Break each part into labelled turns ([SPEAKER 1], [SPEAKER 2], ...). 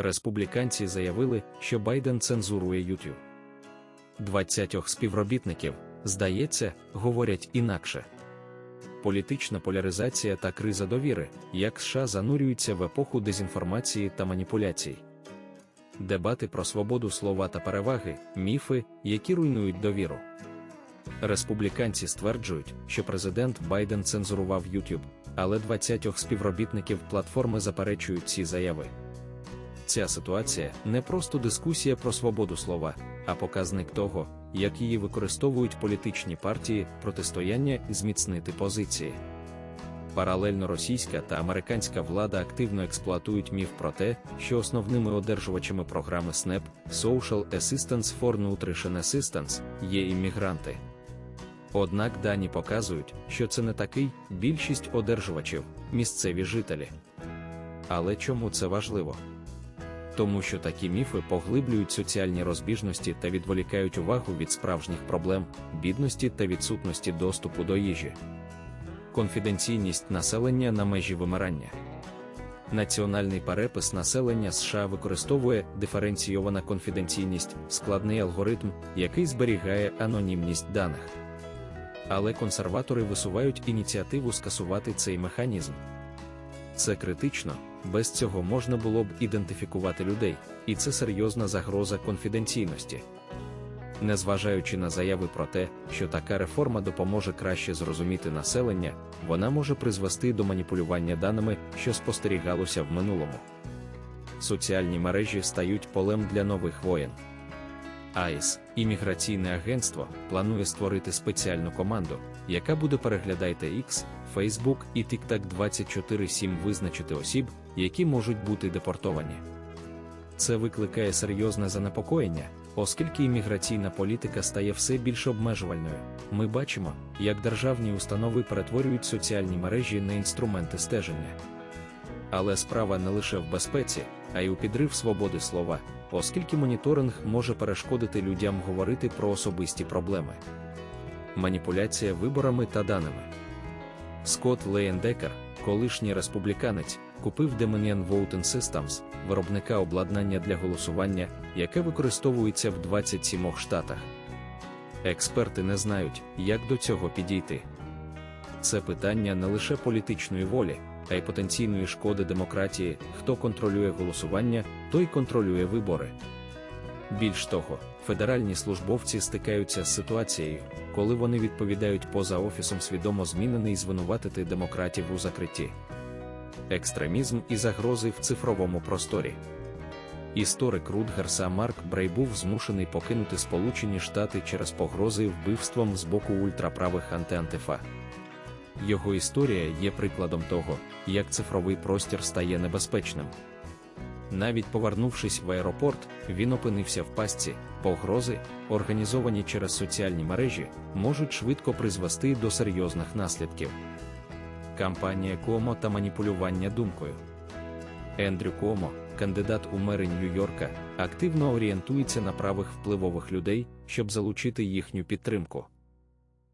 [SPEAKER 1] Республіканці заявили, що Байден цензурує YouTube. 20 співробітників, здається, говорять інакше. Політична поляризація та криза довіри, як США занурюються в епоху дезінформації та маніпуляцій. Дебати про свободу слова та переваги, міфи, які руйнують довіру. Республіканці стверджують, що президент Байден цензурував YouTube, але 20 співробітників платформи заперечують ці заяви. Ця ситуація не просто дискусія про свободу слова, а показник того, як її використовують політичні партії протистояння і зміцнити позиції. Паралельно російська та американська влада активно експлуатують міф про те, що основними одержувачами програми SNAP Social Assistance for Nutrition Assistance є іммігранти. Однак дані показують, що це не такий більшість одержувачів місцеві жителі. Але чому це важливо? Тому що такі міфи поглиблюють соціальні розбіжності та відволікають увагу від справжніх проблем, бідності та відсутності доступу до їжі. Конфіденційність населення на межі вимирання. Національний перепис населення США використовує диференційована конфіденційність, складний алгоритм, який зберігає анонімність даних. Але консерватори висувають ініціативу скасувати цей механізм. Це критично, без цього можна було б ідентифікувати людей, і це серйозна загроза конфіденційності. Незважаючи на заяви про те, що така реформа допоможе краще зрозуміти населення, вона може призвести до маніпулювання даними, що спостерігалося в минулому. Соціальні мережі стають полем для нових воєн. АІС, імміграційне агентство, планує створити спеціальну команду, яка буде переглядати X, Facebook і TikTok 24-7 визначити осіб, які можуть бути депортовані. Це викликає серйозне занепокоєння, оскільки імміграційна політика стає все більш обмежувальною. Ми бачимо, як державні установи перетворюють соціальні мережі на інструменти стеження. Але справа не лише в безпеці, а й у підрив свободи слова, оскільки моніторинг може перешкодити людям говорити про особисті проблеми. Маніпуляція виборами та даними. Скотт Лейендекер, колишній республіканець, купив Dominion Voting Systems, виробника обладнання для голосування, яке використовується в 27 штатах. Експерти не знають, як до цього підійти. Це питання не лише політичної волі, а й потенційної шкоди демократії, хто контролює голосування, той контролює вибори. Більш того, федеральні службовці стикаються з ситуацією, коли вони відповідають поза офісом свідомо змінений звинуватити демократів у закритті. Екстремізм і загрози в цифровому просторі. Історик Рудгерса Марк Брей був змушений покинути Сполучені Штати через погрози вбивством з боку ультраправих антиантифа. Його історія є прикладом того, як цифровий простір стає небезпечним. Навіть повернувшись в аеропорт, він опинився в пастці, погрози, організовані через соціальні мережі, можуть швидко призвести до серйозних наслідків. Кампанія Комо та маніпулювання думкою. Ендрю Комо, кандидат у мери Нью-Йорка, активно орієнтується на правих впливових людей, щоб залучити їхню підтримку.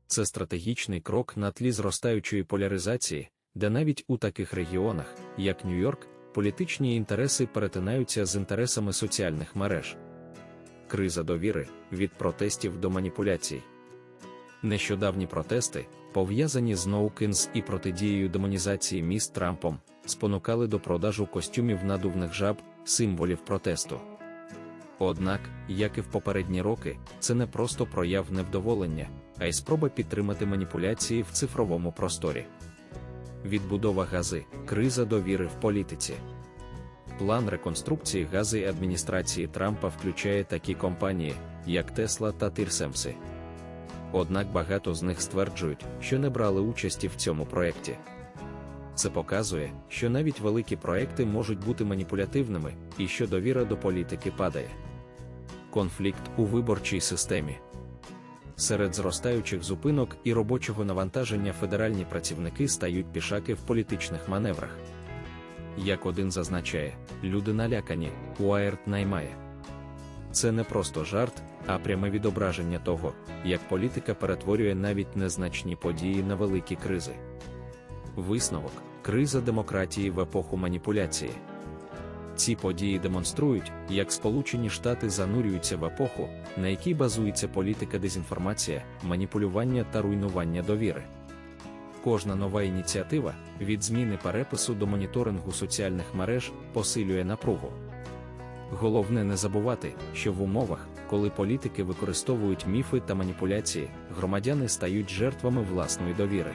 [SPEAKER 1] Це стратегічний крок на тлі зростаючої поляризації, де навіть у таких регіонах, як Нью-Йорк, політичні інтереси перетинаються з інтересами соціальних мереж. Криза довіри від протестів до маніпуляцій. Нещодавні протести, пов'язані з Ноукінс і протидією демонізації міст Трампом, спонукали до продажу костюмів надувних жаб, символів протесту. Однак, як і в попередні роки, це не просто прояв невдоволення, а й спроба підтримати маніпуляції в цифровому просторі. Відбудова гази, криза довіри в політиці. План реконструкції гази адміністрації Трампа включає такі компанії, як Тесла та Тирсемси. Однак багато з них стверджують, що не брали участі в цьому проєкті. Це показує, що навіть великі проекти можуть бути маніпулятивними і що довіра до політики падає. Конфлікт у виборчій системі. Серед зростаючих зупинок і робочого навантаження федеральні працівники стають пішаки в політичних маневрах. Як один зазначає, люди налякані, Уайерт наймає. Це не просто жарт, а пряме відображення того, як політика перетворює навіть незначні події на великі кризи. Висновок криза демократії в епоху маніпуляції. Ці події демонструють, як Сполучені Штати занурюються в епоху, на якій базується політика дезінформація, маніпулювання та руйнування довіри. Кожна нова ініціатива від зміни перепису до моніторингу соціальних мереж посилює напругу. Головне не забувати, що в умовах, коли політики використовують міфи та маніпуляції, громадяни стають жертвами власної довіри.